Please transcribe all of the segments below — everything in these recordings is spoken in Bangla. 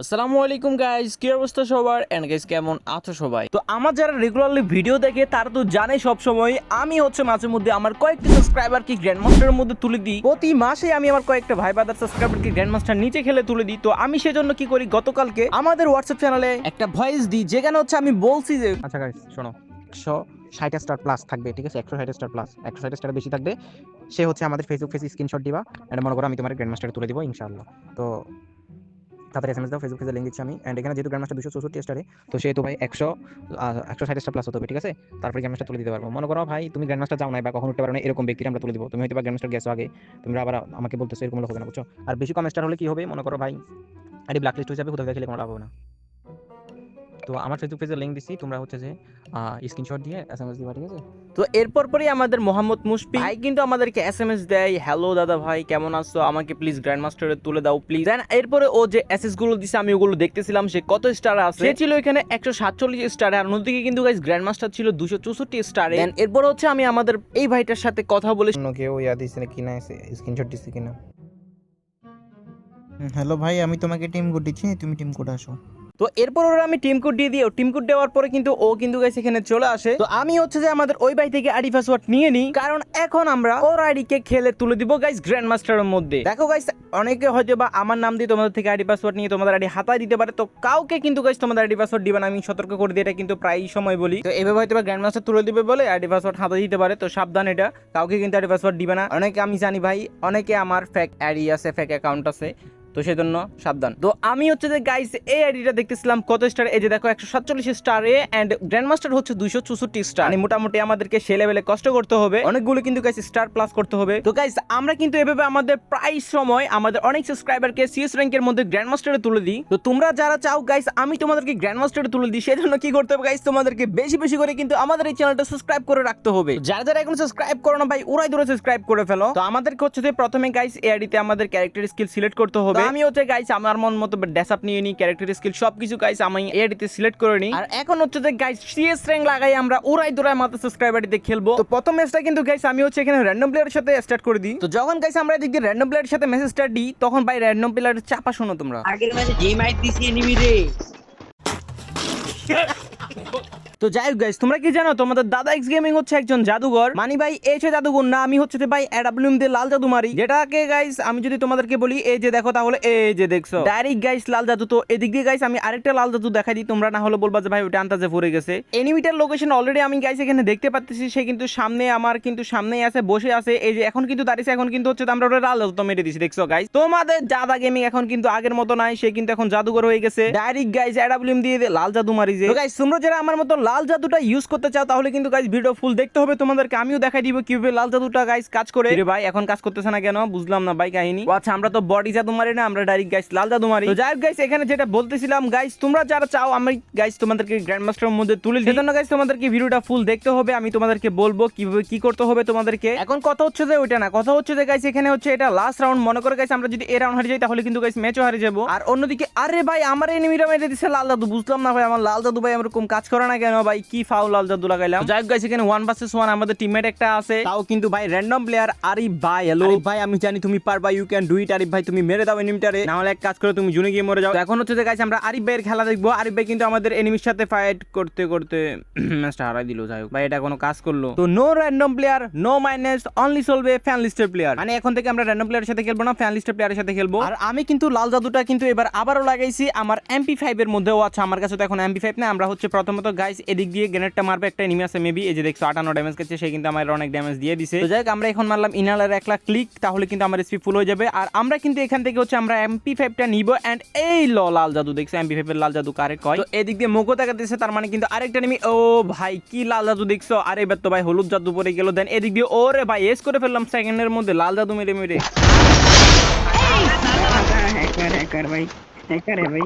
আসসালামু আলাইকুম গাইস কি অবস্থা সবার? এন্ড গাইস কেমন আছো সবাই? তো আমার যারা রেগুলারলি ভিডিও দেখে, তারা তো জানে সব সময় আমি হচ্ছে মাঝে মধ্যে আমার কয়েকটি সাবস্ক্রাইবারকে গ্র্যান্ড মাস্টারের মধ্যে তুলে দিই। প্রতি মাসে আমি আমার কয়েকটা ভাই বাদার সাবস্ক্রাইবারকে গ্র্যান্ড মাস্টার নিচে খেলে তুলে দিই। তো আমি সেজন্য কি করি, গতকালকে আমাদের হোয়াটসঅ্যাপ চ্যানেলে একটা ভয়েস দিই, যেখানে হচ্ছে আমি বলছি যে আচ্ছা গাইস শোনো, একশো ষাট স্টার প্লাস থাকবে, ঠিক আছে? একশো ষাট স্টার প্লাস একশো ষাট স্টার বেশি থাকবে। সে হচ্ছে আমাদের ফেসবুক পেজে স্ক্রিনশট দিবা এটা মনে করো আমি তোমার গ্র্যান্ড মাস্টারে তুলে দিব, ইনশাআল্লাহ। তো তারপরে এস এম এস দাও ফেসবুক পেজে লিঙ্ক দিচ্ছি আমি। অ্যান্ড এখানে যেহেতু গ্র্যান্ডমাস্টার দুশো চৌষট্টি স্টারে তো সেহেতু ভাই একশো একশো ষাট স্টার প্লাস হতে হবে, ঠিক আছে? তারপরে গ্র্যান্ডমাস্টার তুলে দিতে পারব। মনে করো ভাই, তুমি গ্র্যান্ডমাস্টার যাও না বা কখন উঠতে পারো না এরকম ব্যক্তির আমরা তুলে দিব। তুমি হয়তো বা গ্র্যান্ড গেছো আগে তুমি আবার আমাকে বলতেছো, এরকম হবে না, বুঝছ? আর বেশি কম স্টার হলে কি হবে? মনে করো ভাই, আরে ব্ল্যাকলিস্ট হয়ে যাবে, কোথাও খেলে কোনো লাভ হবে না। তো আমার ফেসবুক পেজে লিঙ্ক দিচ্ছি তোমরা হচ্ছে যে স্ক্রিনশট দিয়ে এস এম এস দিবা ঠিক আছে? তো এরপর পরই আমাদের মোহাম্মদ মুশফি ভাই কিন্তু আমাদেরকে এস এম এস দেয় হ্যালো দাদা ভাই কেমন আছো? আমাকে প্লিজ গ্র্যান্ড মাস্টারে তুলে দাও প্লিজ দেন এরপরে ও যে এসএসগুলো দিছে আমি ওগুলো দেখতেছিলাম সে কত স্টার আছে? সে ছিল এখানে একশো সাতচল্লিশ স্টারে আর অন্যদিকে কিন্তু গাইস গ্র্যান্ড মাস্টার ছিল দুশো চৌষট্টি স্টারে দেন এরপর হচ্ছে আমি আমাদের এই ভাইটার সাথে কথা বলে। অন্য কেউ ইয়া দিছে না কিনা স্ক্রিনশট দিছে কিনা? হ্যালো ভাই আমি তোমাকে টিম কোড দিচ্ছি তুমি টিম কোড আসো। তো এরপর ওরা আমি টিম কোড দিয়ে দিই। টিম কোড দেওয়ার পরে কিন্তু ও কিন্তু গাইস এখানে চলে আসে। তো আমি হচ্ছে যে আমাদের ওই ভাই থেকে আইডি পাসওয়ার্ড নিয়ে নিই। কারণ এখন আমরা ওর আইডি কে খেলে তুলে দিব গাইস গ্র্যান্ড মাস্টারের মধ্যে। দেখো গাইস অনেকে হয়তো বা আমার নাম দিয়ে তোমাদের থেকে আইডি পাসওয়ার্ড নিয়ে তোমাদের আইডি হাতায় দিতে পারে। তো কাউকে কিন্তু গাইস তোমাদের আইডি পাসওয়ার্ড দিবে না। আমি সতর্ক করে দিই, এটা কিন্তু প্রায় সময় বলি। তো এভাবে হয়তো বা গ্র্যান্ড মাস্টার তুলে দিবে বলে আইডি পাসওয়ার্ড হাতায় দিতে পারে। তো সাবধান এটা, কাউকে কিন্তু আইডি পাসওয়ার্ড দিবে না। অনেকে আমি জানি ভাই, অনেকে আমার ফেক আইডি আছে ফেক অ্যাকাউন্ট আছে। তো সেজন্য সাবধান। তো আমি হচ্ছে যে গাইস এই আইডিটা দেখতেছিলাম কত স্টার এই যে দেখো, একশো সাতচল্লিশ স্টারে অ্যান্ড গ্র্যান্ড মাস্টার হচ্ছে দুইশো চৌষট্টি স্টার মানে মোটামুটি আমাদেরকে সে লেভেলে কষ্ট করতে হবে। অনেকগুলো কিন্তু গাইস স্টার প্লাস করতে হবে। তো গাইস আমরা কিন্তু এভাবে আমাদের প্রায় সময় আমাদের অনেক সাবস্ক্রাইবারকে সিএস র্যাঙ্কের মধ্যে গ্র্যান্ড মাস্টারে তুলে দিই। তো তোমরা যারা চাও গাইস আমি তোমাদেরকে গ্র্যান্ড মাস্টারে তুলে দিই। সেজন্য কি করতে হবে গাইস তোমাদেরকে বেশি বেশি করে কিন্তু আমাদের এই চ্যানেলটা সাবস্ক্রাইব করে রাখতে হবে। যারা যারা এখন সাবস্ক্রাইব করো না ভাই, ওরাই দূরে সাবস্ক্রাইব করে ফেলো। তো আমাদেরকে হচ্ছে যে প্রথমে গাইস এই আইডিতে আমাদের ক্যারেক্টার স্কিল সিলেক্ট করতে হবে। আমি হচ্ছে গাইস আমার মন মতো ড্যাস আপ নিয়ে নিই ক্যারেক্টার স্কিল সবকিছু গাইস আমি এই আইডিতে সিলেক্ট করে নিই আর এখন হচ্ছে যে গাইস সিএস র্যাঙ্ক লাগাই আমরা ওরাই দূরাই মাত্র সাবস্ক্রাইবারটিতে খেলব। তো প্রথম ম্যাচটা কিন্তু গাইস আমি হচ্ছে এখানে র্যান্ডম প্লেয়ারের সাথে স্টার্ট করে দিই। তো যখন গাইস আমরা এদিক দিয়ে র্যান্ডম প্লেয়ারের সাথে মেসেজটা দিই তখন ভাই র্যান্ডম প্লেয়ারের চাপা শোনো তোমরা। আগের ম্যাচে যে মাইক দিছি এনিমি রে। তো যাই হোক গাইস তোমরা কি জানো, তোমাদের দাদা এক্স গেমিং হচ্ছে একজন জাদুঘর। মানি ভাই, এই যে জাদুঘর না, আমি হচ্ছে ভাই অ্যাডাব্লিউম দিয়ে লাল জাদু মারি। যেটাকে গাইস আমি যদি তোমাদেরকে বলি, এই যে দেখো তাহলে, এই যে দেখছ। ডাইরেক্ট গাইস লাল জাদু। তো এদিক দিয়ে গাইস আমি আরেকটা লাল জাদু দেখাই দিই, তোমরা না হলে বলবা যে ভাই ওটা আন্তাজে পড়ে গেছে। এনিমিটার লোকেশন অলরেডি আমি গাইস এখানে দেখতে পাচ্ছি সে কিন্তু সামনে আমার কিন্তু সামনেই আছে, বসে আছে। এই যে এখন কিন্তু দাঁড়িয়েছে, এখন কিন্তু হচ্ছে আমরা ওটা লাল জাদু তো মেরে দিছি দেখছ গাইস তোমাদের দাদা গেমিং এখন কিন্তু আগের মতো নাই, সে কিন্তু এখন জাদুঘর হয়ে গেছে। ডাইরেক্ট গাইস অ্যাডাব্লিউম দিয়ে লাল জাদু মারি যে। গাইস তোমরা যারা আমার মতো লাল জাদুটা ইউজ করতে চাও তাহলে কিন্তু গাইস ভিডিও ফুল দেখতে হবে তোমাদেরকে। আমিও দেখাই দিব কীভাবে লাল জাদুটা গাইস কাজ করে। রে ভাই এখন কাজ করতেছে না কেন? বুঝলাম না ভাই কাহিনী। আচ্ছা আমরা তো বডি জাদু মারি না আমরা ডাইরেক্ট গাইস লাল জাদু মারি। তো যাই গাইস এখানে যেটা বলতেছিলাম গাইস তোমরা যারা চাও আমি গাইস তোমাদেরকে গ্র্যান্ড মাস্টারের মধ্যে তুলে দিই। সেজন্য গাইস তোমাদেরকে ভিডিওটা ফুল দেখতে হবে আমি তোমাদেরকে বলব কীভাবে কি করতে হবে তোমাদেরকে। এখন কথা হচ্ছে যে ওইটা না কথা হচ্ছে যে গাইস এখানে হচ্ছে এটা লাস্ট রাউন্ড মনে করে গাইস আমরা যদি এ রাউন্ড হারিয়ে যাই তাহলে কিন্তু গাইস ম্যাচও হারিয়ে যাব। আর অন্যদিকে আরে ভাই আমার এনিমিরা মেরে দিছে লাল জাদু বুঝলাম না ভাই আমার লাল জাদু ভাই এরকম কাজ করে না কেন? ভাই কি ফাউল লাল জাদু লাগাইলাম। যাই হোক গাইস এখানে ওয়ান ভার্সেস ওয়ান আমাদের টিমমেট একটা আছে। তাও কিন্তু ভাই র্যান্ডম প্লেয়ার আরিফ ভাই হ্যালো ভাই আমি জানি তুমি পারবা you can do it Arif ভাই তুমি মেরে দাও এনিমিটারে না হলে এক কাজ করে তুমি জুনে গিয়ে মরে যাও। এখন হচ্ছে যে গাইস আমরা আরিফ ভাইয়ের খেলা দেখব। আরিফ ভাই কিন্তু আমাদের এনিমির সাথে ফাইট করতে করতে ম্যাচটা হারাই দিল যাই হোক। ভাই এটা কোনো কাজ করল। তো no random player no minus only চলবে ফ্যান লিস্টের প্লেয়ার মানে এখন থেকে আমরা র্যান্ডম প্লেয়ারের সাথে খেলব না ফ্যান লিস্টের প্লেয়ারের সাথে খেলব। আর আমি কিন্তু লাল জাদুটা কিন্তু এবার আবারও লাগাইছি। আমার এমপি ফাইভ এর মধ্যেও আছে। আমার কাছে তো এখন এমপি ফাইভ না আমরা হচ্ছে প্রথমত গাইস এদিক দিয়ে গ্রেনেডটা মারবে, একটা এনিমি আছে মেবি এই যে দেখছ, আটান্ন ড্যামেজ করছে সে কিন্তু আমার অনেক ড্যামেজ দিয়ে দিছে। তো যাই আমরা এখন মারলাম ইনালার একলা ক্লিক তাহলে কিন্তু আমার এসপি ফুল হয়ে যাবে। আর আমরা কিন্তু এখান থেকে হচ্ছে আমরা এমপি ফাইভটা নিব অ্যান্ড এই ল, লাল জাদু, দেখছ এমপি ফাইভের লাল জাদু কারে কয়? তো এদিক দিয়ে মোকো দিয়েছে তার মানে কিন্তু আরেকটা নিমি ও ভাই, কি লাল জাদু দেখছ? আরে এবার তো ভাই, হলুদ জাদু পরে গেল দেন এদিক দিয়ে ওরে ভাই এস করে ফেললাম সেকেন্ডের মধ্যে, লাল জাদু মেরে মেরে। ভাই ভাই।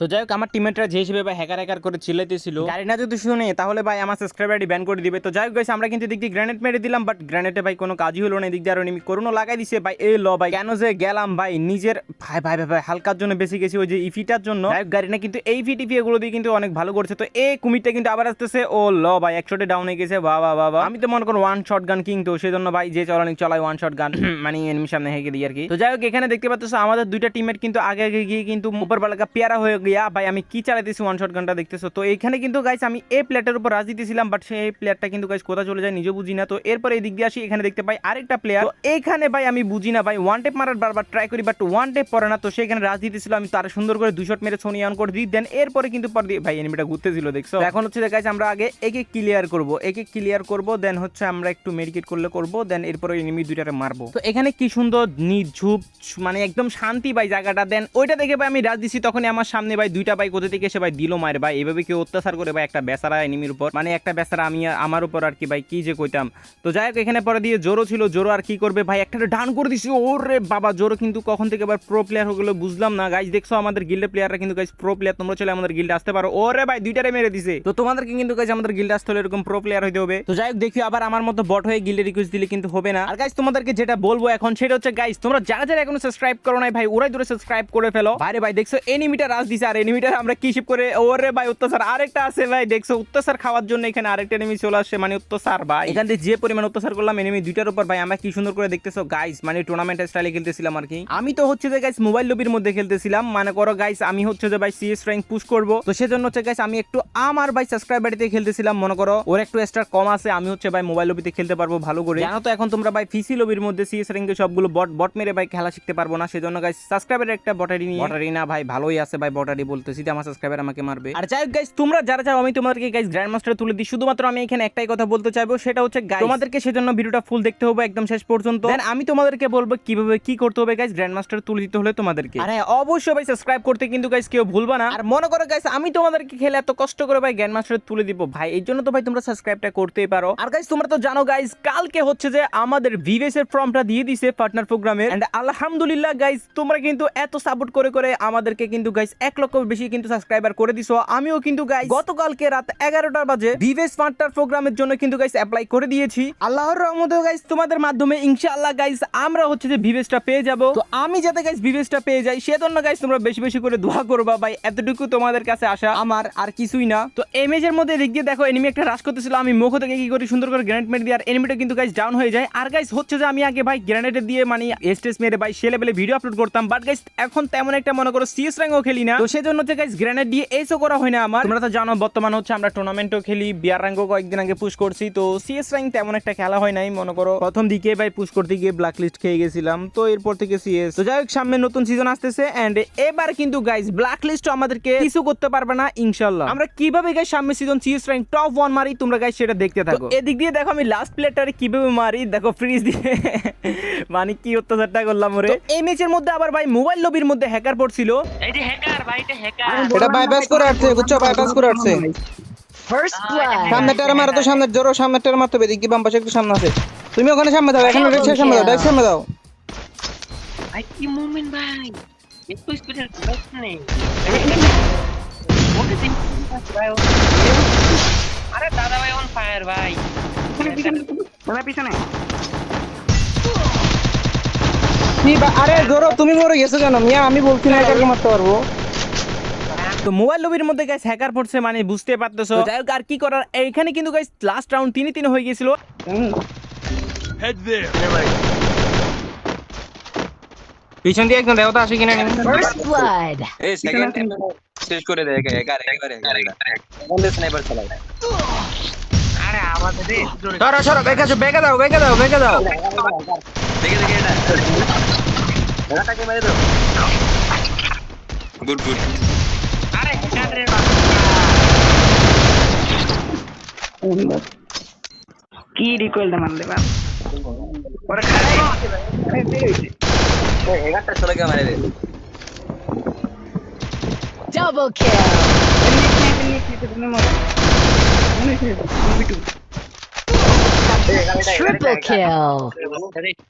তো যাই হোক আমার টিমমেটরা যে হিসেবে ভাই হ্যাকার হ্যাকার করে চিল্লাইতেছিল। গাড়ি না যদি শুনে তাহলে ভাই আমার সাবস্ক্রাইবার আইডি ব্যান করে দিবে। তো যাই হোক আমরা কিন্তু দিক দিয়ে গ্রেনেড মেরে দিলাম বাট গ্রেনেডে ভাই কোনো কাজই হলো না এদিক দিয়ে আরও নিমি করোনা লাগাই দিছে। ভাই এই ল ভাই কেন যে গেলাম ভাই নিজের ভাই ভাই ভাই ভাই হালকার জন্য বেশি গেছি ওই যে ইফিটার জন্য। গাড়ি না কিন্তু এই ফিটি এগুলো দিয়ে কিন্তু অনেক ভালো করছে। তো এই কুমিরটা কিন্তু আবার আসতেছে। ও ল ভাই একশোটে ডাউন হয়ে গেছে। বাবা বাবা আমি তো মনে করো ওয়ান শট গান কিং তো সেই জন্য ভাই যে চলানি চলাই ওয়ান শট গান মানে এনিমি সামনে হেগে দিই আর কি। তো যাই হোক এখানে দেখতে পাচ্ছ আমাদের দুইটা টিমের কিন্তু আগে আগে গিয়ে কিন্তু উপর বালাকা পেয়ারা হয়ে গিয়া, ভাই, আমি কি চালাইতেছি ওয়ান শট গানটা দেখতেছো? তো এখানে কিন্তু গাইস আমি এই প্লেয়ারটার উপর রাজ দিতেছিলাম বাট সেই প্লেয়ারটা কিন্তু গাইস কোথায় চলে যায় নিজে বুঝি না। তো এরপরে এই দিক দিয়ে আসি, এখানে দেখতে পাই আরেকটা প্লেয়ার এইখানে, ভাই, আমি বুঝি না, ভাই ওয়ান টেপ মারার বারবার ট্রাই করি বাট ওয়ান টেপ পরে না, তো সেখানে রাজ দিতেছিল আমি তার সুন্দর করে দুই শট মেরে সোনি অন করে দিই। দেন এরপরে কিন্তু পর দিয়ে, ভাই এনিমিটা ঘুরতেছিল, দেখছ? এখন হচ্ছে গাইস আমরা আগে একে ক্লিয়ার করব, একে ক্লিয়ার করব দেন হচ্ছে আমরা একটু মেডিকেট করলে করব দেন এরপরে এনিমি দুইটারে মারবো। তো এখানে কি সুন্দর, নিঝুপ মানে একদম শান্তি, ভাই, জায়গাটা। দেন ওইটা দেখে, ভাই, আমি রাজ দিছি, তখনই আমার সামনে ভাই, দুইটা ভাই কোথা থেকে এসে ভাই দিল মায়ের? ভাই, এভাবে কেউ অত্যাচার করে ভাই একটা বেচারা এনিমির উপর? মানে একটা বেচারা আমি আমার উপর আর কি ভাই, কি যে কইতাম? তো যাই হোক, এখানে পরে দিয়ে জোরো ছিল জোরো আর কি করবে ভাই? একটা ডান করে দিছি, ওরে বাবা জোরো কিন্তু কখন থেকে আবার প্রো প্লেয়ার হয়ে গেলো বুঝলাম না। গাইজ দেখছ আমাদের গিল্ডের প্লেয়াররা কিন্তু গাইজ প্রো প্লেয়ার তোমরা চলে আমাদের গিল্ডে আসতে পারো। ওরে ভাই, দুইটারে মেরে দিছে। তো তোমাদেরকে কিন্তু গাইজ আমাদের গিল্ডে আসতে হলে এরকম প্রো প্লেয়ার হইতে হবে। তো যাই হোক, দেখি আবার আমার মতো বট হয়ে গিল্ডে রিকোয়েস্ট দিলে কিন্তু হবে না। আর গাইজ তোমাদেরকে যেটা বলব এখন, সেটা হচ্ছে গাইজ তোমরা যারা যারা এখনও সাবস্ক্রাইব করো নাই ভাই, ওরাই দূরে সাবস্ক্রাইব করে ফেলো। ভাই রে ভাই, দেখছ, এনিমিটার রাজ দিছে আর এনিমিটার আমরা কি শিপ করে ওরে ভাই অত্যাচার। আরেকটা আছে ভাই দেখছ অত্যাচার খাওয়ার জন্য এখানে আরেকটা এনিমি চলে আসছে মানে অত্যাচার ভাই। এখান থেকে যে পরিমাণ অত্যাচার করলাম এনিমি দুইটার উপর ভাই আমরা কি সুন্দর করে দেখতেছো? গাইস মানে টুর্নামেন্ট স্টাইলে খেলতেছিলাম আর কি। আমি তো হচ্ছে যে গাইস মোবাইল লবির মধ্যে খেলতেছিলাম। মানে করো গাইস আমি হচ্ছে যে ভাই সিএস র্যাঙ্ক পুশ করব। তো সেজন্য হচ্ছে গাইস আমি একটু আমার ভাই সাবস্ক্রাইবারিতে খেলতেছিলাম মনে করো ওর একটু স্টার কম আছে আমি হচ্ছে ভাই মোবাইল লবিতে খেলতে পারব ভালো করে। জানো তো এখন তোমরা ভাই ফিসি লবির মধ্যে সিএস র্যাঙ্কে সবগুলো বট বট মেরে ভাই খেলা শিখতে পারব না। সেজন্য গাইস সাবস্ক্রাইবারের একটা বটারি নিয়ে বটারি না ভাই ভালোই আছে ভাই বটারি বলতেছি যে আমার সাবস্ক্রাইবার আমাকে মারবে। আর যাই হোক গাইস তোমরা যারা চাও আমি তোমাদেরকে গাইস গ্র্যান্ড মাস্টার তুলে দিই। শুধুমাত্র আমি এখানে একটাই কথা বলতে চাইব সেটা হচ্ছে গাইস তোমাদেরকে সেজন্য ভিডিওটা ফুল দেখতে হবে একদম শেষ পর্যন্ত। Then আমি তোমাদেরকে বলব কীভাবে কি করতে হবে গাইস গ্র্যান্ড মাস্টার তুলে দিতে হলে তোমাদেরকে। আর হ্যাঁ অবশ্যই ভাই সাবস্ক্রাইব করতে কিন্তু গাইস কেউ ভুলবা না। আর মনে করো গাইস আমি তোমাদেরকে খেলে এত কষ্ট করে ভাই গ্র্যান্ড মাস্টার তুলে দিব। ভাই এই জন্য তো ভাই তোমরা সাবস্ক্রাইবটা করতেই পারো। আর গাইস তোমরা তো জানো গাইস কালকে হচ্ছে যে আমাদের ভিভেস এর ফর্মটা দিয়ে দিছে পার্টনার প্রোগ্রামে এন্ড আলহামদুলিল্লাহ গাইস তোমরা কিন্তু এত সাপোর্ট করে করে আমাদেরকে কিন্তু গাইস এক লক্ষ বেশি কিন্তু সাবস্ক্রাইবার করে দিছো। আমিও কিন্তু গাইস গতকালকে রাত এগারোটার বাজে ভিভেস পার্টনার প্রোগ্রামের জন্য কিন্তু গাইস অ্যাপ্লাই করে দিয়েছি। আল্লাহর রহমতে গাইস তোমাদের মাধ্যমে, ইনশাআল্লাহ গাইস আমরা হচ্ছে যে ভিভেসটা পেয়ে যাব। তো আমি যাতে গাইস ভিভেসটা পেয়ে যাই, সেজন্য গাইস তোমরা বেশি বেশি করে দোয়া করবা ভাই, এতটুকু তোমাদের কাছে আসা আমার আর কিছুই না। তো এমেজের মধ্যে দিক দিয়ে দেখো এনিমি একটা রাশ করতেছিল, আমি মুখ থেকে কি করি, সুন্দর করে গ্রেনেড মেরে দিই, আর এনিমিটা কিন্তু গাইস ডাউন হয়ে যায়। আর গাইস হচ্ছে যে আমি আগে ভাই গ্রেনেড দিয়ে মানে স্টেজ মেরে, ভাই সে লেভেলে ভিডিও আপলোড করতাম বাট গাইস এখন তেমন একটা মনে করো সিএস র্যাঙ্কও খেলি না। তো সেজন্য হচ্ছে গাইস গ্রেনেড দিয়ে এসও করা হয় না আমার। তোমরা তো জানো বর্তমানে হচ্ছে আমরা টুর্নামেন্টও খেলি বিয়ার র্যাঙ্কও কয়েকদিন আগে পুশ করছি। তো সিএস র্যাঙ্ক তেমন একটা খেলা হয় নাই মনে করো। প্রথম দিকে ভাই পুশ করতে গিয়ে ব্ল্যাক লিস্ট খেয়ে গেছিলাম। তো এরপর থেকে সিএস তো যাই হোক সামনে নতুন সিজন আসতেছে এন্ড এবার কিন্তু গাইস ব্ল্যাক লিস্ট আমাদেরকে কিছু করতে পারবে না ইনশাল্লাহ আমরা কীভাবে গাইস সামনে season CS rank top one মারি তোমরা গাইস সেটা দেখতে থাকো। এদিক দিয়ে দেখো আমি লাস্ট প্লেটারে কীভাবে মারি দেখো ফ্রিজ দিয়ে। মানে কি অত্যাচারটা করলাম ওরে। এই ম্যাচের মধ্যে আবার ভাই মোবাইল লবির মধ্যে হ্যাকার পড়ছিল। এই যে হ্যাকার ভাই এটা হ্যাকার এটা বাইপাস করে আসছে বুঝছ বাইপাস করে আসছে. সামনে টেরা মারো তো সামনে জোরো সামনে টেরা মারতে হবে দেখি বাম পাশে একটু সামনে আছে। তুমি ওখানে সামনে দাও এখানে রেখে সামনে দাও ডাইরেক্ট সামনে দাও। ভাই কি মুভমেন্ট ভাই? একটু স্পিডের নেই। ওকে দিন আরে দাদা ভাই অন ফায়ার ভাই। বা- আরে জোরো তুমি মরে গেছো কেন মিয়া আমি বলছি না একাকে মারতে পারব। তো মোবাইল লবির মধ্যে গাইস হ্যাকার পড়ছে মানে বুঝতে পারতেছো। তো যাই হোক আর কি করার? এইখানে কিন্তু গাইস লাস্ট রাউন্ড তিনে তিনে হয়ে গেছিল পিছন দিয়ে একদম দেওয়া আসে কিনা এই সেকেন্ড শেষ করে দেয় একা একা একবারে বন্ধে স্নাইপার চালায় আরে আমাদের রে সরো সরো বেঁকে যাও বেঁকে দাও বেঁকে দাও বেঁকে দাও। দেখে দেখে এটা এটাকে মেরে দাও। গুড গুড কি রিকয়েলটা মারলে বাপ ওরে খারাপ এগারটা চলে গিয়ে মেরে দে Double kill. Triple kill.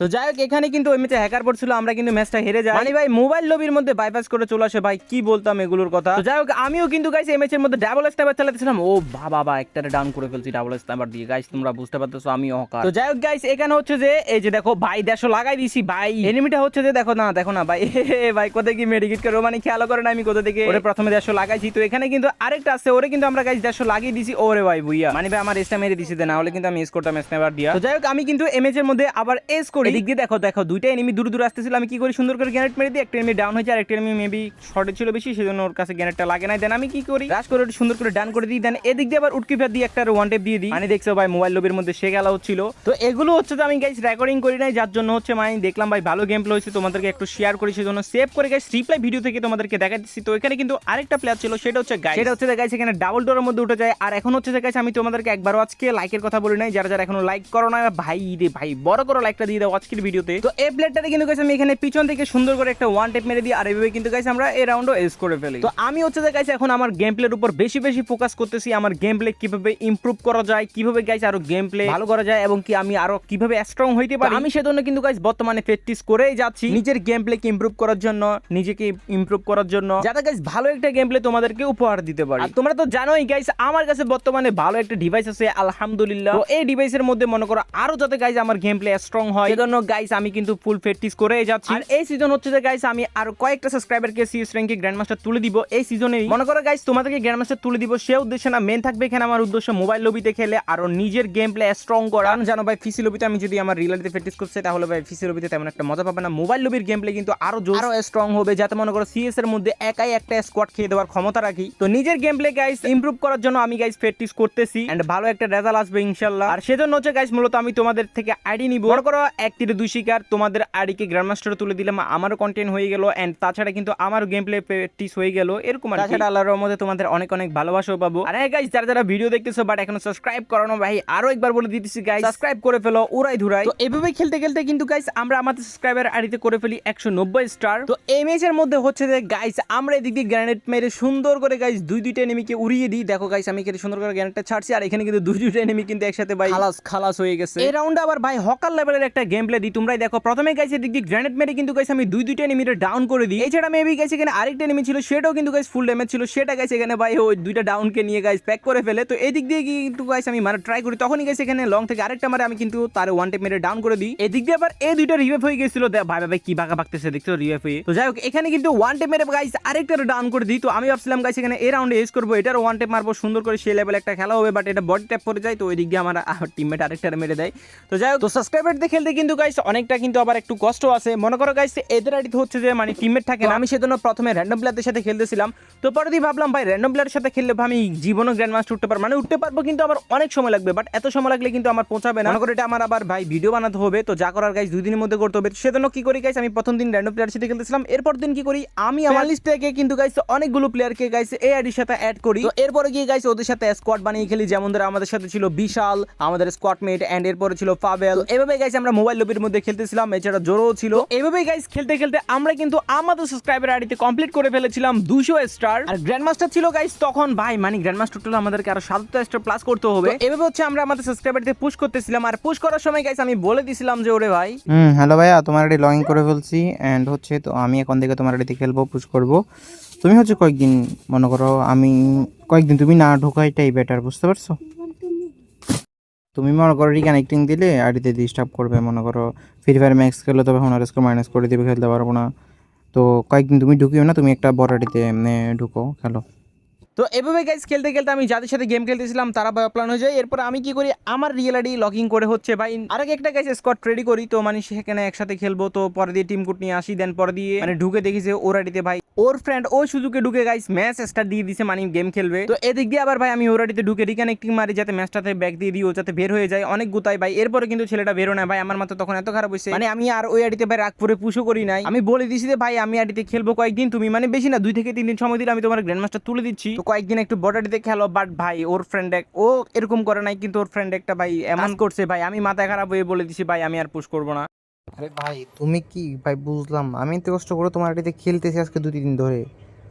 তো যাই হোক এখানে কিন্তু ওই ম্যাচে হ্যাকার পড়ছিল আমরা কিন্তু ম্যাচটা হেরে যাই। মানে ভাই মোবাইল লবির মধ্যে বাইপাস করে চলে আসে ভাই কি বলতাম এগুলোর কথা? তো যাই হোক আমিও কিন্তু গাইস এই ম্যাচের মধ্যে ডাবল স্নাইপার চালাতেছিলাম ও বাবা বা একটা ডাউন করে ফেলছি ডাবল স্নাইপার দিয়ে। গাইস তোমরা বুঝতে পারতেছো আমি হকার। তো যাই হোক গাইস এখানে হচ্ছে যে এই যে দেখো ভাই দেড়শো লাগাই দিছি ভাই। এনিমিটা হচ্ছে যে দেখো না দেখো না ভাই ভাই কোথায় কি মেডিকেট করো মানে খেয়াল করে না আমি কোথা থেকে? ওরে প্রথমে দেড়শো লাগাইছি তো এখানে কিন্তু আরেকটা আছে ওরে কিন্তু আমরা গাইস দেড়শো লাগিয়ে দিছি। ওরে ভাই বুইয়া মানে ভাই আমার এসটা মেরে দিছি না হলে কিন্তু আমি এস করতাম স্নাইপার দিয়া। তো যাই হোক আমি কিন্তু এমএচ এর মধ্যে আবার এস করি। এদিক দিয়ে দেখো দেখো, দুইটা এনিমি দূর দূর আসতেছিল, আমি কি করি, সুন্দর করে গ্যানেট মেরে দিই, একটা এনিমি ডাউন হয়েছে আর একটা এনিমি মেবি শর্টে ছিল বেশি, সেজন্য ওর কাছে গ্যানেটটা লাগে নাই। দেন আমি কি করি রাশ করে সুন্দর করে ডান করে দিই দেন এদিক দিয়ে আবার উটকি ফের দিয়ে একটা ওয়ান টেপ দিয়ে দিই। মানে দেখছ ভাই মোবাইল লবির মধ্যে সে খেলা হচ্ছিল তো এগুলো হচ্ছে তো আমি গাইস রেকর্ডিং করি নাই, যার জন্য হচ্ছে মানে দেখলাম ভাই, ভালো গেম প্লে হয়েছে, তোমাদেরকে একটু শেয়ার করি, সেজন্য সেভ করে গাইস রিপ্লাই ভিডিও থেকে তোমাদেরকে দেখাচ্ছি তো এখানে কিন্তু আরেকটা প্লেয়ার ছিল, সেটা হচ্ছে গাইস সেটা হচ্ছে গাইস এখানে ডাবল ডোরের মধ্যে উঠে যায়। আর এখন হচ্ছে গাইস আমি তোমাদেরকে একবারও আজকে লাইকের কথা বলি নাই, যারা যারা এখনও লাইক করো না ভাই রে ভাই, বড় করে লাইকটা দিয়ে দাও আজকের ভিডিওতে। তো এই প্লেয়ারটাতে কিন্তু গাইস আমি এখানে পিছন থেকে সুন্দর করে একটা ওয়ান টেপ মেরে দিই আর এইভাবে কিন্তু গাইস আমরা এই রাউন্ডও এস করে ফেলি। তো আমি হচ্ছে যে গাইস এখন আমার গেম প্লের উপর বেশি বেশি ফোকাস করতেছি আমার গেম প্লে কীভাবে ইমপ্রুভ করা যায় কীভাবে গাইস আরও গেম প্লে ভালো করা যায় এবং কি আমি আরও কীভাবে স্ট্রং হইতে পারি। আমি সেজন্য কিন্তু গাইস বর্তমানে প্র্যাকটিস করেই যাচ্ছি নিজের গেম প্লে কে ইমপ্রুভ করার জন্য নিজেকে ইমপ্রুভ করার জন্য যাতে গাইস ভালো একটা গেম প্লে তোমাদেরকে উপহার দিতে পারি। আর তোমরা তো জানোই গাইস আমার কাছে বর্তমানে ভালো একটা ডিভাইস আছে আলহামদুলিল্লাহ। তো এই ডিভাইসের মধ্যে মনে করো আরও যাতে গাইস আমার গেম প্লে স্ট্রং হয় সেজন্য গাইস আমি কিন্তু ফুল প্র্যাকটিস করেই যাচ্ছি। আর এই সিজন হচ্ছে যে গাইস আমি আরও কয়েকটা সাবস্ক্রাইবারকে সিএস র্যাঙ্কে গ্র্যান্ড মাস্টার তুলে দিব। এই সিজনেই মনে করো গাইস তোমাদেরকে গ্র্যান্ড মাস্টার তুলে দিব সে উদ্দেশ্যে না মেন থাকবে এখানে আমার উদ্দেশ্য মোবাইল লবিতে খেলে আরও নিজের গেম প্লে স্ট্রং করা জানো ভাই ফিসি লবিতে আমি যদি আমার রিয়েলিটি প্র্যাকটিস করছে তাহলে ভাই ফিসি লবিতে তেমন একটা মজা পাবে না। মোবাইল লবির গেম প্লে কিন্তু আরও জোর আরও স্ট্রং হবে যাতে মনে করো সিএস এর মধ্যে একাই একটা স্কোয়াড খেয়ে দেওয়ার ক্ষমতা রাখি। তো নিজের গেম প্লে গাইস ইমপ্রুভ করার জন্য আমি গাইস প্র্যাকটিস করতেছি। এন্ড ভালো একটা রেজাল্ট আসবে ইনশাল্লাহ। আর সেজন্য হচ্ছে গাইস মূলত আমি তোমাদের থেকে আইডি নিব। মনে করো এক তীরে দুই শিকার তোমাদের আইডিকে গ্র্যান্ড মাস্টারে তুলে দিলাম আমারও কন্টেন্ট হয়ে গেল এন্ড তাছাড়া কিন্তু আমার গেম প্লে প্র্যাকটিস হয়ে গেল এরকম আর তাছাড়া আল্লাহর রহমতে তোমাদের অনেক অনেক ভালোবাসাও পাবো। আর হ্যাঁ গাইস যারা যারা ভিডিও দেখতেছো বাট এখনও সাবস্ক্রাইব করানো ভাই আরও একবার বলে দিতেছি গাইস সাবস্ক্রাইব করে ফেলো উড়াই ধুরাই তো এভাবে খেলতে খেলতে কিন্তু গাইস আমরা আমাদের সাবস্ক্রাইবার আইডিতে করে ফেলি একশো নব্বই স্টার তো এই ম্যাচের মধ্যে হচ্ছে যে গাইস আমরা এদিক দিয়ে গ্রেনেড মেরে সুন্দর করে গাইস দুই দুইটা এনিমিকে উড়িয়ে দিই। দেখো গাইস আমি এখানে সুন্দর করে গ্রেনেডটা ছাড়ছি আর এখানে কিন্তু দুই দুইটা এনিমি কিন্তু একসাথে ভাই খালাস খালাস হয়ে গেছে। এই রাউন্ডে আবার ভাই হকার লেভেলের একটা গেম প্লে দিই, তোমরাই দেখো। প্রথমে গাইস এদিক দিয়ে গ্রেনেড মেরে কিন্তু গাইস আমি দুই দুইটা এনিমিটা ডাউন করে দিই। এছাড়া মেবি গাইস এখানে আরেকটা এনিমি ছিল, সেটাও কিন্তু গাইস ফুল ড্যামেজ ছিল। সেটা গাইস এখানে ভাই, ওই দুইটা ডাউনকে নিয়ে গাইস প্যাক করে ফেলে। তো এদিক দিয়ে কিন্তু গাইস আমি মারা ট্রাই করি, তখনই গাইস এখানে লং থেকে আরেকটা মারে, আমি কিন্তু তার ওয়ান টেপ মেরে ডাউন করে দিই। এদিক দিয়ে আবার এই দুইটা রিভাইভ হয়ে গেছিল। ভাই ভাই কি বাঁকা বাঁকতেছে, দেখছ? রিভাইভ হয়ে। তো যাই হোক, এখানে কিন্তু ওয়ান টেপ মেরে গাইস আরেকটা ডাউন করে দিই। তো আমি ভাবছিলাম গাইস এখানে এই রাউন্ডে এস করব এটার ওয়ান টেপ মারবো, সুন্দর করে সেই লেভেল একটা খেলা হবে বাট এটা বডি ট্যাপ করে যায়। তো ওই দিক দিয়ে আমার টিমমেট আরেকটা মেরে দেয়। তো যাই হোক, তো সাবস্ক্রাইবার দিয়ে খেলতে কিন্তু গাইস অনেকটা কিন্তু আবার একটু কষ্ট আছে। মনে করো গাইস এদের আইডিতে হচ্ছে যে মানে টিমমেট থাকে না, আমি সেজন্য প্রথমে র্যান্ডম প্লেয়ারদের সাথে খেলতেছিলাম। তো পরে দিয়ে ভাবলাম, ভাই র্যান্ডম প্লেয়ারের সাথে খেললে আমি জীবনও গ্র্যান্ড মাস্টার উঠতে পারব মানে উঠতে পারব কিন্তু আমার অনেক সময় লাগবে বাট এত সময় লাগলে কিন্তু আমার পৌঁছাবে না। করো এটা আমার আবার, ভাই ভিডিও বানাতে হবে, তো যা করার গাইস দুই দিনের মধ্যে করতে হবে। সেজন্য কি করি গাইস আমি প্রথম দিন র্যান্ডম প্লেয়ারের সাথে খেলতেছিলাম। এরপর দিন কি করি, আমি আমার লিস্ট থেকে কিন্তু গাইস অনেকগুলো প্লেয়ারকে গাইস এই আইডির সাথে অ্যাড করি। তো এরপরে গিয়ে গাইস ওদের সাথে স্কোয়াড বানিয়ে খেলি, যেমন ধরো আমাদের সাথে ছিল বিশাল, আমাদের স্কোয়াড মেট এন্ড এরপরে ছিল ফাবেল। এভাবে গাইস আমরা মোবাইল লবির মধ্যে খেলতেছিলাম এছাড়া জোরও ছিল। এভাবে গাইস খেলতে খেলতে আমরা কিন্তু আমাদের সাবস্ক্রাইবার আইডিতে কমপ্লিট করে ফেলেছিলাম দুশো স্টার আর গ্র্যান্ড মাস্টার ছিল গাইস তখন ভাই মানে গ্র্যান্ড মাস্টার টুল আমাদেরকে আরও সাতটা স্টার প্লাস করতে হবে। তো এভাবে হচ্ছে আমরা আমাদের সাবস্ক্রাইবারতে পুশ করতেছিলাম আর পুশ করার সময় গাইস আমি বলে দিছিলাম যে ওরে ভাই হুম হ্যালো ভাইয়া তোমার আইডি লগ ইন করে ফেলছি অ্যান্ড হচ্ছে তো আমি এখন থেকে তোমার আইডিতে খেলব পুশ করব। তুমি হচ্ছে কয়েকদিন মনে করো আমি কয়েকদিন তুমি না ঢোকাইটাই বেটার বুঝতে পারছ? তুমি মনে করো রিকানেক্টিং দিলে আইডিতে ডিস্টার্ব করবে, মনে করো ফ্রি ফায়ার ম্যাক্স খেললে তবে হোনার স্কোর মাইনাস করে দিবে, খেলতে পারব না। তো কয়েকদিন তুমি ঢুকিও না, তুমি একটা বড় আইডিতে এমনি ঢুকো, খেলো। তো এভাবে গাইস খেলতে খেলতে আমি যাদের সাথে গেম খেলতেছিলাম, তারা প্ল্যান হয়ে যায় এরপর আমি কি করি? আমার রিয়েল আইডি লগইন করে হচ্ছে ভাই, আরেক একটা গাইস স্কোয়াড রেডি করি, তো মানে সেখানে একসাথে খেলব, তো পরে দিয়ে টিম কোড নিয়ে আসি দেন পরে দিয়ে মানে ঢুকে দেখি যে ওর আইডিতে ভাই, ওর ফ্রেন্ড ও সুযোগে ঢুকে গাইস ম্যাচ স্টার্ট দিয়ে দিছে মানে গেম খেলবে। তো এদিক দিয়ে আবার ভাই আমি ওর আইডিতে ঢুকে রিকানেক্টিং মারি, যাতে ম্যাচটাতে ব্যাক দিয়ে দিই, ও যাতে বের হয়ে যায়। অনেক গুতাই ভাই, এরপরে কিন্তু ছেলেটা বেরো না ভাই, আমার মাথা তখন এত খারাপ হয়েছে। মানে আমি আর ওই আইডিতে ভাই রাগ করে পুষো করি নাই। আমি বলে দিছি যে ভাই, আমি আইডিতে খেলব কয়েকদিন, তুমি মানে বেশি না, দুই থেকে তিন দিন সময় দিলে আমি তোমার গ্র্যান্ড মাস্টার তুলে দিচ্ছি। কয়েকদিন একটু বর্ডারিতে খেলো বাট ভাই ওর ফ্রেন্ড এক ও এরকম করে নাই কিন্তু ওর ফ্রেন্ড একটা ভাই এমন করছে ভাই আমি মাথা খারাপ হয়ে বলে দিছি ভাই আমি আর পুশ করব না। আরে ভাই তুমি কি? ভাই বুঝলাম আমি তো কষ্ট করে তোমার আইডিতে খেলতেছি আজকে দুই দিন ধরে।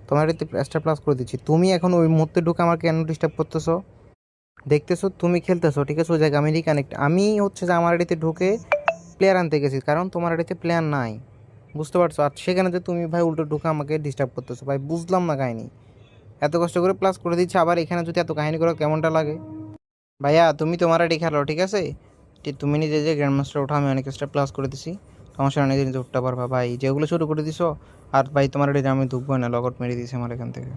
তোমার আইডিতে স্টার প্লাস করে দিচ্ছি। তুমি এখন ওই মুহূর্তে ঢুকে আমার কেন ডিস্টার্ব করতেছো? দেখতেছো তুমি খেলতেছো ঠিক আছে? ওই জায়গায় আমি রিকানেক্ট আমি হচ্ছে যে আমার আইডিতে ঢুকে প্লেয়ার আনতে গেছি কারণ তোমার আইডিতে প্লেয়ার নাই। বুঝতে পারছ? আর সেখানে যে তুমি ভাই উল্টো ঢুকে আমাকে ডিস্টার্ব করতেছো ভাই বুঝলাম না কাহিনি। এত কষ্ট করে প্লাস করে দিচ্ছে, আবার এখানে যদি এত কাহিনী করো, কেমনটা লাগে? ভাইয়া, তুমি তোমার এটি খেলো, ঠিক আছে? তুমি নিজে যে গ্র্যান্ড মাস্টার ওঠা, আমি অনেক এক্সট্রা প্লাস করে দিছি। সাথে অনেক জিনিস উঠতে পারবা। ভাই, যেগুলো শুরু করে দিছো, আর ভাই, তোমার আইডি আমি ধুবো না লগট মেরে দিয়েছে আমার এখান থেকে।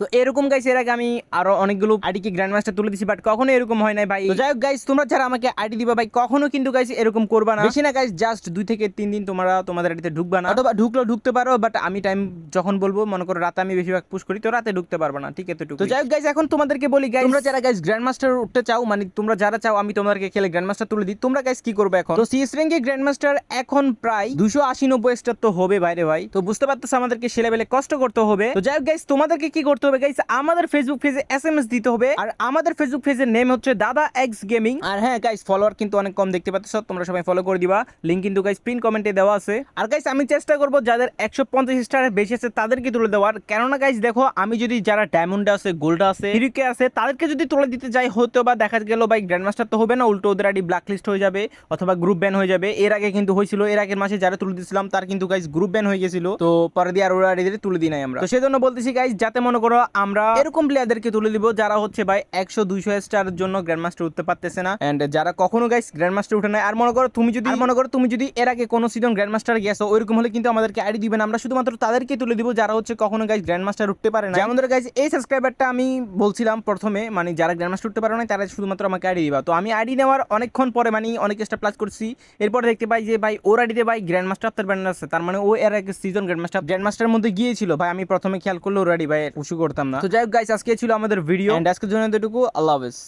তো এরকম গাইস এর আগে আমি আরও অনেকগুলো আইডিকে গ্র্যান্ড মাস্টার তুলে দিছি বাট কখনো এরকম হয় নাই ভাই। যাই হোক গাইস তোমরা যারা আমাকে আইডি দিবা ভাই, কখনো কিন্তু গাইস এরকম করবা না। বেশি না গাইস জাস্ট দুই থেকে তিন দিন তোমরা তোমাদের আইডিতে ঢুকবা না। অথবা ঢুকলেও ঢুকতে পারো বাট আমি টাইম যখন বলব, মনে করো রাতে আমি বেশিরভাগ পুশ করি, তো রাতে ঢুকতে পারবা না, ঠিক আছে তো যাই হোক গাইস এখন তোমাদেরকে বলি গাইস তোমরা যারা গাইস গ্র্যান্ড মাস্টার উঠতে চাও মানে তোমরা যারা চাও, আমি তোমাদেরকে খেলে গ্র্যান্ড মাস্টার তুলে দিই। তোমরা গাইস কি করবে এখন? তো সিএস র্যাঙ্কে গ্র্যান্ড মাস্টার এখন প্রায় দুশো আশি নব্বই স্টার তো হবে বাইরে ভাই। তো বুঝতে পারতেছো আমাদেরকে সে লেভেলে কষ্ট করতে হবে। তো যাই হোক গাইস তোমাদেরকে কি করতে হবে গাইস আমাদের ফেসবুক পেজে এস এম এস দিতে হবে, আর আমাদের ফেসবুক পেজের নেম হচ্ছে দাদা এক্স গেমিং আর হ্যাঁ গাইস ফলোয়ার কিন্তু অনেক কম দেখতে পাচ্ছ, তোমরা সবাই ফলো করে দিবা। লিঙ্ক কিন্তু গাইস পিন কমেন্টে দেওয়া আছে। আর গাইস আমি চেষ্টা করব, যাদের একশো পঞ্চাশ স্টারের বেশি আছে, তাদেরকে তুলে দেওয়ার। কেননা গাইস দেখো, আমি যদি যারা ডায়মন্ড আছে গোল্ড আছে হিরিকে আছে, তাদেরকে যদি তুলে দিতে যাই, হয়তো বা দেখা গেল, ভাই গ্র্যান্ড মাস্টার তো হবে না, উল্টো ওদের আইডি ব্ল্যাক লিস্ট হয়ে যাবে, অথবা গ্রুপ ব্যান হয়ে যাবে। এর আগে কিন্তু হয়েছিল, এর আগের মাসে যারা তুলে দিয়েছিলাম, তার কিন্তু গাইস গ্রুপ ব্যান হয়ে গেছিল। তো পরে দিয়ে আর ওরা তুলে দিই নাই আমরা। তো সেজন্য বলতেছি গাইস যাতে মনে করো আমরা এরকম প্লেয়ারদেরকে তুলে দিব যারা হচ্ছে ভাই একশো দুইশো স্টার জন্য গ্র্যান্ড মাস্টার উঠতে পারতেছে না। এন্ড যারা কখনো গাইস গ্র্যান্ড মাস্টার উঠে নাই আর মনে করো তুমি যদি মনে করো তুমি যদি এর আগে কোনো সিজন গ্র্যান্ড মাস্টার গেছো ওইরকম হলে কিন্তু আমাদেরকে আইডি দিবেন। আমরা শুধুমাত্র তাদেরকে তুলে দিব যারা হচ্ছে কখনো গাইস গ্র্যান্ড মাস্টার উঠতে পারে না আমাদের গাইস এই সাবস্ক্রাইবারটা আমি বলছিলাম প্রথমে মানে যারা গ্র্যান্ড মাস্টার উঠতে পারে না তারা শুধুমাত্র আমাকে আইডি দিবা। তো আমি আইডি নেওয়ার অনেকক্ষণ পরে মানে অনেক স্টার প্লাস করছি। এরপর দেখতে পাই যে ভাই ওর আইডিতে ভাই গ্র্যান্ড মাস্টার তার ব্যান্ড আছে। তার মানে ও এর আগে season grand master grand master মধ্যে গিয়েছিল। ভাই আমি প্রথমে খেয়াল করল ওর আইডি ভাই পুশু করতাম না। তো যাই হোক গাইস আজকে ছিল আমাদের ভিডিও এন্ড আজকের জন্য এতটুকু। আল্লাহ হাফেজ।